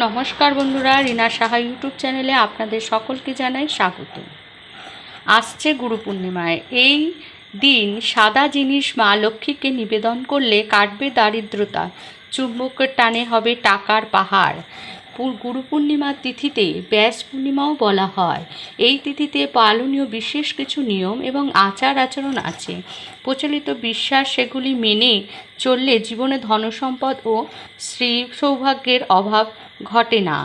নমস্কার বন্ধুরা, রিনা সাহা ইউটিউব চ্যানেলে আপনাদের সকলকে জানাই স্বাগত। আসছে গুরু পূর্ণিমায়। এই দিন সাদা জিনিস মা লক্ষ্মীকে নিবেদন করলে কাটবে দারিদ্রতা। চুম্বকের টানে হবে টাকার পাহাড়। গুরু পূর্ণিমার তিথিতে ব্যাস পূর্ণিমাও বলা হয়। এই তিথিতে পালনীয় বিশেষ কিছু নিয়ম এবং আচার আচরণ আছে। প্রচলিত বিশ্বাস সেগুলি মেনে চললে জীবনে ধনসম্পদ ও শ্রী সৌভাগ্যের অভাব ঘটে না।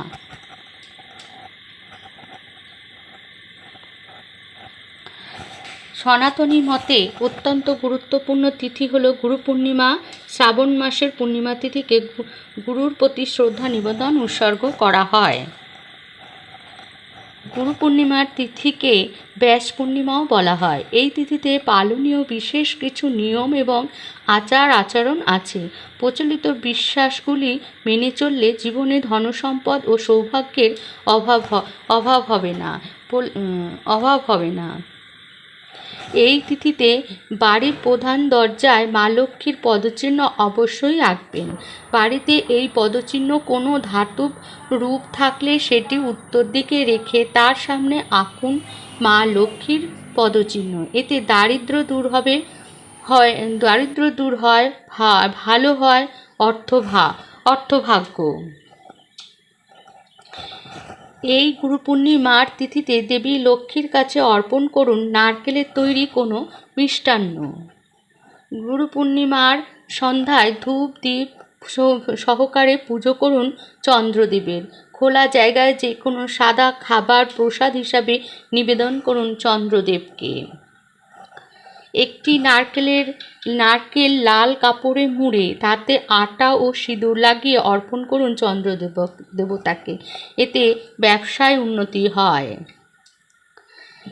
সনাতনী মতে অত্যন্ত গুরুত্বপূর্ণ তিথি হলো গুরু পূর্ণিমা। শ্রাবণ মাসের পূর্ণিমা তিথিকে গুরুর প্রতি শ্রদ্ধা নিবেদন উৎসর্গ করা হয়। গুরু পূর্ণিমার তিথিকে ব্যাস পূর্ণিমাও বলা হয়। এই তিথিতে পালনীয় বিশেষ কিছু নিয়ম এবং আচার আচরণ আছে। প্রচলিত বিশ্বাসগুলি মেনে চললে জীবনে ধনসম্পদ ও সৌভাগ্যের অভাব অভাব হবে না। অভাব হবে না। এই তিথিতে বাড়ির প্রধান দরজায় মা লক্ষ্মীর পদচিহ্ন অবশ্যই আঁকবেন। বাড়িতে এই পদচিহ্ন কোনো ধাতব রূপ থাকলে সেটি উত্তর দিকে রেখে তার সামনে আঁকুন মা লক্ষ্মীর পদচিহ্ন। এতে দারিদ্র দূর হবে, হয় দারিদ্র দূর হয় ভালো হয়, অর্থভা, অর্থভাগ্য। এই গুরু পূর্ণিমার তিথিতে দেবী লক্ষ্মীর কাছে অর্পণ করুন নারকেলের তৈরি কোনো মিষ্টান্ন। গুরু পূর্ণিমার সন্ধ্যায় ধূপ দ্বীপ সহ- সহকারে পুজো করুন চন্দ্রদেবের। খোলা জায়গায় যে কোনো সাদা খাবার প্রসাদ হিসাবে নিবেদন করুন চন্দ্রদেবকে। একটি নারকেলের নারকেল লাল কাপড়ে মুড়ে তাতে আটা ও সিঁদুর লাগিয়ে অর্পণ করুন চন্দ্রদেব দেবতাকে। এতে ব্যবসায় উন্নতি হয়।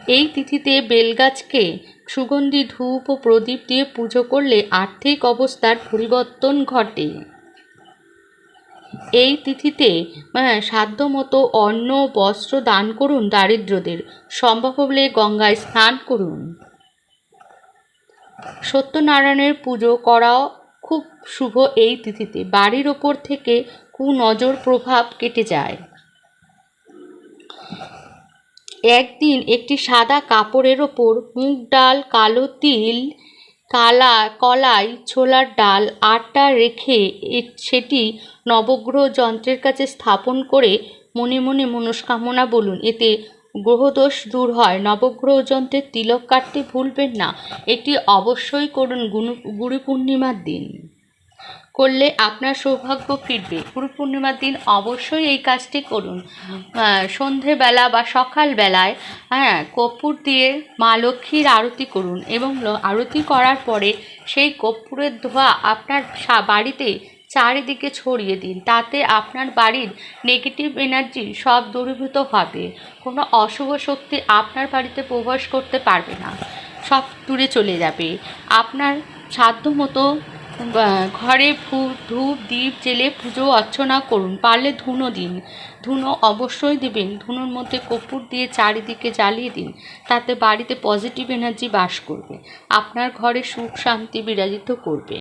এই তিথিতে বেলগাছকে সুগন্ধি ধূপ ও প্রদীপ দিয়ে পুজো করলে আর্থিক অবস্থার পরিবর্তন ঘটে। এই তিথিতে হ্যাঁ, সাধ্যমতো অন্ন বস্ত্র দান করুন দারিদ্রদের। সম্ভব হলে গঙ্গায় স্নান করুন। সত্যনারায়ণের পুজো করাও খুব শুভ এই তিথিতে। বাড়ির ওপর থেকে কুনজর প্রভাব কেটে যায়। একদিন একটি সাদা কাপড়ের ওপর মুগ ডাল, কালো তিল, কালা, কলাই, ছোলার ডাল, আটা রেখে সেটি নবগ্রহ যন্ত্রের কাছে স্থাপন করে মনে মনে মনস্কামনা বলুন। এতে গ্রহদোষ দূর হয়। নবগ্রহ যন্ত্রের তিলক কাটতে ভুলবেন না। এটি অবশ্যই করুন গুরু পূর্ণিমার দিন। করলে আপনার সৌভাগ্য ফিরবে। গুরু পূর্ণিমার দিন অবশ্যই এই কাজটি করুন। সন্ধেবেলা বা সকালবেলায় হ্যাঁ কর্পূর দিয়ে মা লক্ষ্মীর আরতি করুন এবং আরতি করার পরে সেই কর্পূরের ধোঁয়া আপনার বাড়িতে চারিদিকে ছড়িয়ে দিন, তাতে আপনার বাড়ির নেগেটিভ এনার্জি সব দূরীভূত হবে। কোনো অশুভ শক্তি আপনার বাড়িতে প্রবেশ করতে পারবে না। সব দূরে চলে যাবে। আপনার সাধ্য মতো ঘরে ধূপ দ্বীপ জেলে পুজো, অর্চনা করুন। পারলে ধুনো দিন। ধুনো অবশ্যই দিবেন। ধুনোর মধ্যে কপুর দিয়ে চারিদিকে জ্বালিয়ে দিন। তাতে বাড়িতে পজিটিভ এনার্জি বাস করবে। আপনার ঘরে সুখ, শান্তি বিরাজিত করবে।